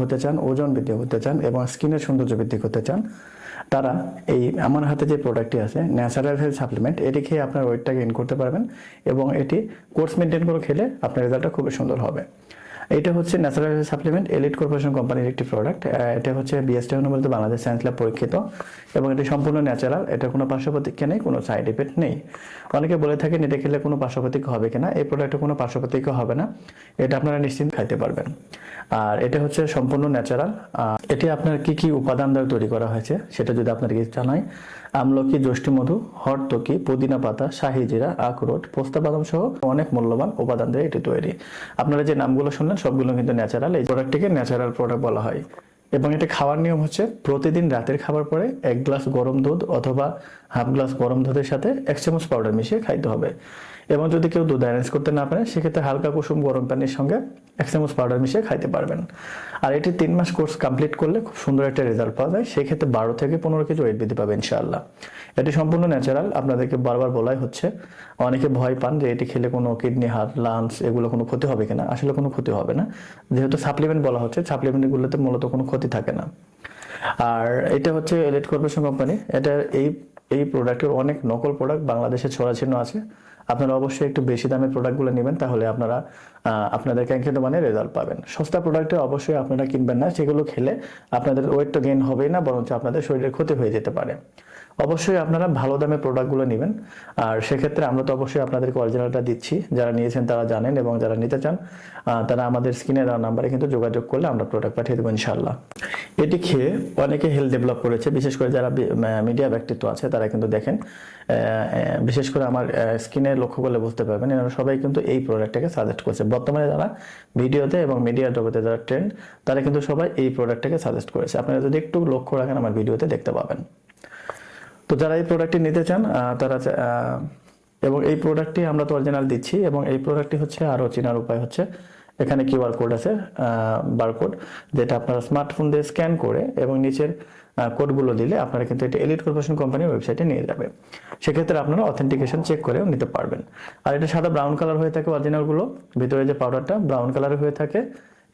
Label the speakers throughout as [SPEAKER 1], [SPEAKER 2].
[SPEAKER 1] হতে চান, ওজন বৃদ্ধি করতে চান এবং স্কিনের সৌন্দর্য বৃদ্ধি করতে চান, তারা এই আমার হাতে যে প্রোডাক্টটি আছে ন্যাচারাল হেলথ সাপ্লিমেন্ট এটি খেয়ে আপনার ওয়েটটা গেইন করতে পারবেন এবং এটি কোর্স মেনটেন করে খেলে আপনার রেজাল্টটা খুবই সুন্দর হবে। এটা হচ্ছে ন্যাচারাল সাপ্লিমেন্ট, এলিট কর্পোরেশন কোম্পানির একটি প্রোডাক্ট এটা হচ্ছে বিএসটি বলতে বাংলাদেশ সায়েন্স ল্যাব পরীক্ষিত এবং এটি সম্পূর্ণ ন্যাচারাল এটা কোনো পার্শ্ব প্রতিক্রিয়া নেই, কোনো সাইড এফেক্ট নেই। অনেকে বলে থাকেন এটা খেলে কোনো পার্শ্ব প্রতিক্রিয়া হবে কিনা, এই প্রোডাক্টে কোনো পার্শ্ব প্রতিক্রিয়া হবে না, এটা আপনারা নিশ্চিন্ত খাইতে পারবেন। আর এটা হচ্ছে সম্পূর্ণ ন্যাচারাল এটি আপনার কি কি উপাদান দ্বারা তৈরি করা হয়েছে সেটা যদি আপনাদেরকে জানাই আমলকি যষ্টি মধু হরতকি, পুদিনা পাতা, শাহি জিরা, আখরোট, পোস্তা বাদাম সহ অনেক মূল্যবান উপাদান দিয়ে এটি তৈরি। আপনারা যে নামগুলো শুনলেন, সবগুলো কিন্তু ন্যাচারাল এই প্রোডাক্টটিকে ন্যাচারাল প্রোডাক্ট বলা হয়। এবং এটা খাওয়ার নিয়ম হচ্ছে প্রতিদিন রাতের খাবার পরে এক গ্লাস গরম দুধ অথবা হাফ গ্লাস গরম দুধের সাথে এক চামচ পাউডার মিশিয়ে খাইতে হবে। এবং যদি কেউ দুধ অ্যারেঞ্জ করতে না পারে, সেক্ষেত্রে হালকা কুসুম গরম পানির সঙ্গে এক চামচ পাউডার মিশিয়ে খাইতে পারবেন। আর এটি তিন মাস কোর্স কমপ্লিট করলে খুব সুন্দর একটা রেজাল্ট পাওয়া যায়। সেক্ষেত্রে বারো থেকে পনেরো কেজি ওয়েট বৃদ্ধি পাবে ইনশাআল্লাহ। এটি সম্পূর্ণ ন্যাচারাল আপনাদেরকে বারবার বলাই হচ্ছে। অনেকে ভয় পান যে এটি খেলে কোনো কিডনি হার্ট লাংস এগুলো কোনো ক্ষতি হবে কিনা। আসলে কোনো ক্ষতি হবে না। যেহেতু সাপ্লিমেন্ট বলা হচ্ছে সাপ্লিমেন্টগুলোতে মূলত কোনো ক্ষতি থাকে না। আর এটা হচ্ছে এলিট কর্পোরেশন কোম্পানি এটা এই এই প্রোডাক্টের অনেক নকল প্রোডাক্ট বাংলাদেশে ছড়াছিন্ন আছে। আপনারা অবশ্যই একটু বেশি দামের প্রোডাক্টগুলো নেবেন, তাহলে আপনারা আপনাদের ক্যাঙ্ক্ষিত মানে রেজাল্ট পাবেন। সস্তা প্রোডাক্টে অবশ্যই আপনারা কিনবেন না, সেগুলো খেলে আপনাদের ওয়েট তো গেইন হবেই না, বরঞ্চ আপনাদের শরীরের ক্ষতি হয়ে যেতে পারে। অবশ্যই আপনারা ভালো দামের প্রোডাক্টগুলো নেবেন, আর সেক্ষেত্রে আমরা তো অবশ্যই আপনাদেরকে অরিজিনালটা দিচ্ছি। যারা নিয়েছেন তারা জানেন এবং যারা নিতে চান তারা আমাদের স্ক্রিনে দেওয়া নাম্বারে কিন্তু যোগাযোগ করলে আমরা প্রোডাক্ট পাঠিয়ে দেবো ইনশাল্লাহ এটি খেয়ে অনেকে হেলথ ডেভেলপ করেছে, বিশেষ করে যারা মিডিয়া ব্যক্তিত্ব আছে, তারা কিন্তু দেখেন বিশেষ করে আমার স্ক্রিনে লক্ষ্য করলে বুঝতে পারবেন। এনারা সবাই কিন্তু এই প্রোডাক্টটাকে সাজেস্ট করছে। বর্তমানে যারা ভিডিওতে এবং মিডিয়া জগতে যারা ট্রেন্ড তারা কিন্তু সবাই এই প্রোডাক্টটাকে সাজেস্ট করেছে। আপনারা যদি একটু লক্ষ্য রাখেন, আমার ভিডিওতে দেখতে পাবেন। তো যারা এই প্রোডাক্টটি নিতে চান তারা এবং এই প্রোডাক্টটি আমরা তো অরিজিনাল দিচ্ছি এবং এই প্রোডাক্টটি হচ্ছে আরও চেনার উপায় হচ্ছে এখানে কিউআর কোড আছে বারকোড, যেটা আপনারা স্মার্টফোন দিয়ে স্ক্যান করে এবং নিচের কোডগুলো দিলে আপনারা কিন্তু এটা এলিট কর্পোরেশন কোম্পানির ওয়েবসাইটে নিয়ে যাবে। সেক্ষেত্রে আপনারা অথেন্টিকেশন চেক করেও নিতে পারবেন। আর এটা সাদা ব্রাউন কালার হয়ে থাকে অরিজিনালগুলো ভিতরে যে পাউডারটা ব্রাউন কালার হয়ে থাকে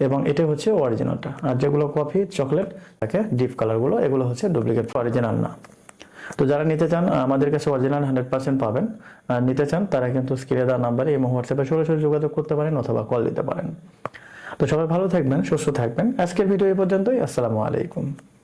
[SPEAKER 1] এবং এটা হচ্ছে অরিজিনালটা আর যেগুলো কফি চকলেট থাকে ডিপ কালারগুলো এগুলো হচ্ছে ডুপ্লিকেট অরিজিনাল না। তো যারা নিতে চান আমাদের কাছে অরিজিনাল হান্ড্রেড পার্সেন্ট পাবেন। নিতে চান, তারা কিন্তু স্ক্রিনে দেওয়া নাম্বারে এবং হোয়াটসঅ্যাপে সরাসরি যোগাযোগ করতে পারেন অথবা কল দিতে পারেন। তো সবাই ভালো থাকবেন, সুস্থ থাকবেন। আজকের ভিডিও এই পর্যন্তই। আসসালামু আলাইকুম।